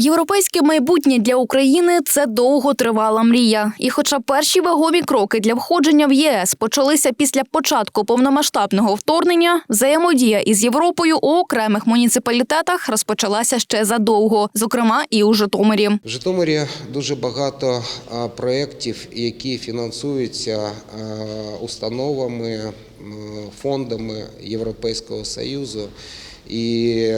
Європейське майбутнє для України це довготривала мрія. І хоча перші вагомі кроки для входження в ЄС почалися після початку повномасштабного вторгнення, взаємодія із Європою у окремих муніципалітетах розпочалася ще задовго, зокрема і у Житомирі. В Житомирі дуже багато проєктів, які фінансуються установами, фондами Європейського Союзу. І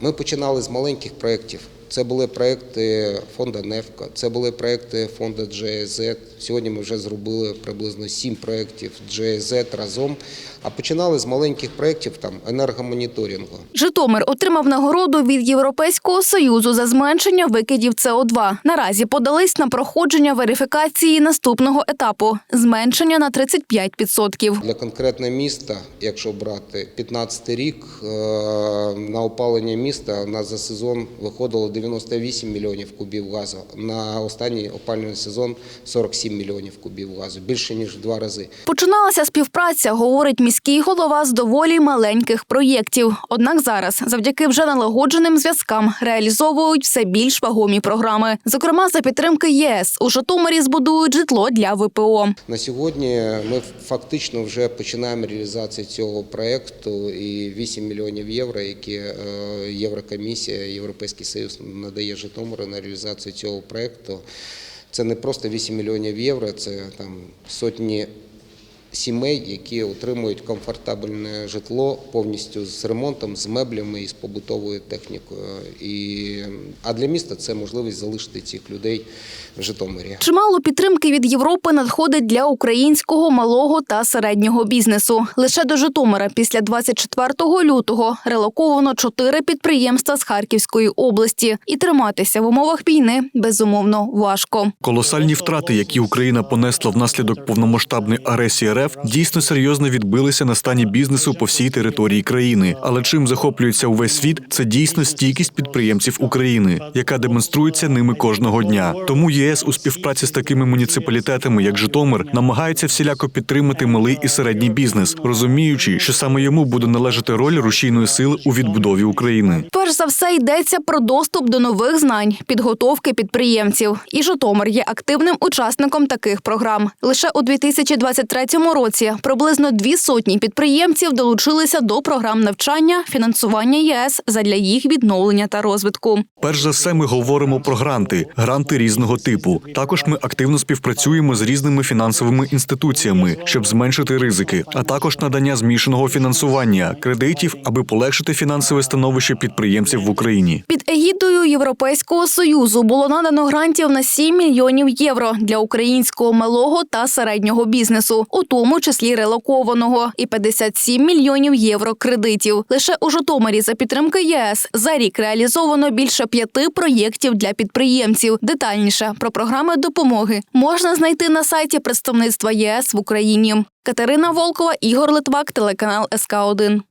ми починали з маленьких проєктів. Це були проєкти фонду «Нефко», це були проєкти фонду GIZ. Сьогодні ми вже зробили приблизно сім проєктів GIZ разом. А починали з маленьких проєктів там енергомоніторингу. Житомир отримав нагороду від Європейського союзу за зменшення викидів СО2. Наразі подались на проходження верифікації наступного етапу зменшення на 35%. Для конкретного міста, якщо брати 15 рік, е, на опалення міста у нас за сезон виходило 98 мільйонів кубів газу. На останній опалювальний сезон 47 мільйонів кубів газу, більше ніж в два рази. Починалася співпраця, говорить міський голова з доволі маленьких проєктів. Однак зараз, завдяки вже налагодженим зв'язкам, реалізовують все більш вагомі програми. Зокрема, за підтримки ЄС у Житомирі збудують житло для ВПО. На сьогодні ми фактично вже починаємо реалізацію цього проєкту і 8 мільйонів євро, які е, Єврокомісія, Європейський Союз надає Житомиру на реалізацію цього проєкту. Це не просто 8 мільйонів євро, це там сотні сімей, які отримують комфортабельне житло повністю з ремонтом, з меблями і з побутовою технікою. І, а для міста це можливість залишити цих людей в Житомирі. Чимало підтримки від Європи надходить для українського малого та середнього бізнесу. Лише до Житомира після 24 лютого релоковано чотири підприємства з Харківської області. І триматися в умовах війни безумовно важко. Колосальні втрати, які Україна понесла внаслідок повномасштабної агресії РФ, дійсно серйозно відбилися на стані бізнесу по всій території країни. Але чим захоплюється увесь світ, це дійсно стійкість підприємців України, яка демонструється ними кожного дня. Тому ЄС у співпраці з такими муніципалітетами, як Житомир, намагається всіляко підтримати малий і середній бізнес, розуміючи, що саме йому буде належати роль рушійної сили у відбудові України. Перш за все йдеться про доступ до нових знань, підготовки підприємців. І Житомир є активним учасником таких програм. Лише у 2023 році приблизно дві сотні підприємців долучилися до програм навчання, фінансування ЄС задля їх відновлення та розвитку. Перш за все, ми говоримо про гранти, гранти різного типу. Також ми активно співпрацюємо з різними фінансовими інституціями, щоб зменшити ризики, а також надання змішаного фінансування, кредитів, аби полегшити фінансове становище підприємців в Україні. Під егідою Європейського союзу було надано грантів на 7 мільйонів євро для українського малого та середнього бізнесу, у тому числі релокованого, і 57 мільйонів євро кредитів. Лише у Житомирі за підтримки ЄС за рік реалізовано більше п'яти проєктів для підприємців. Детальніше про програми допомоги можна знайти на сайті представництва ЄС в Україні. Катерина Волкова, Ігор Литвак, телеканал СК 1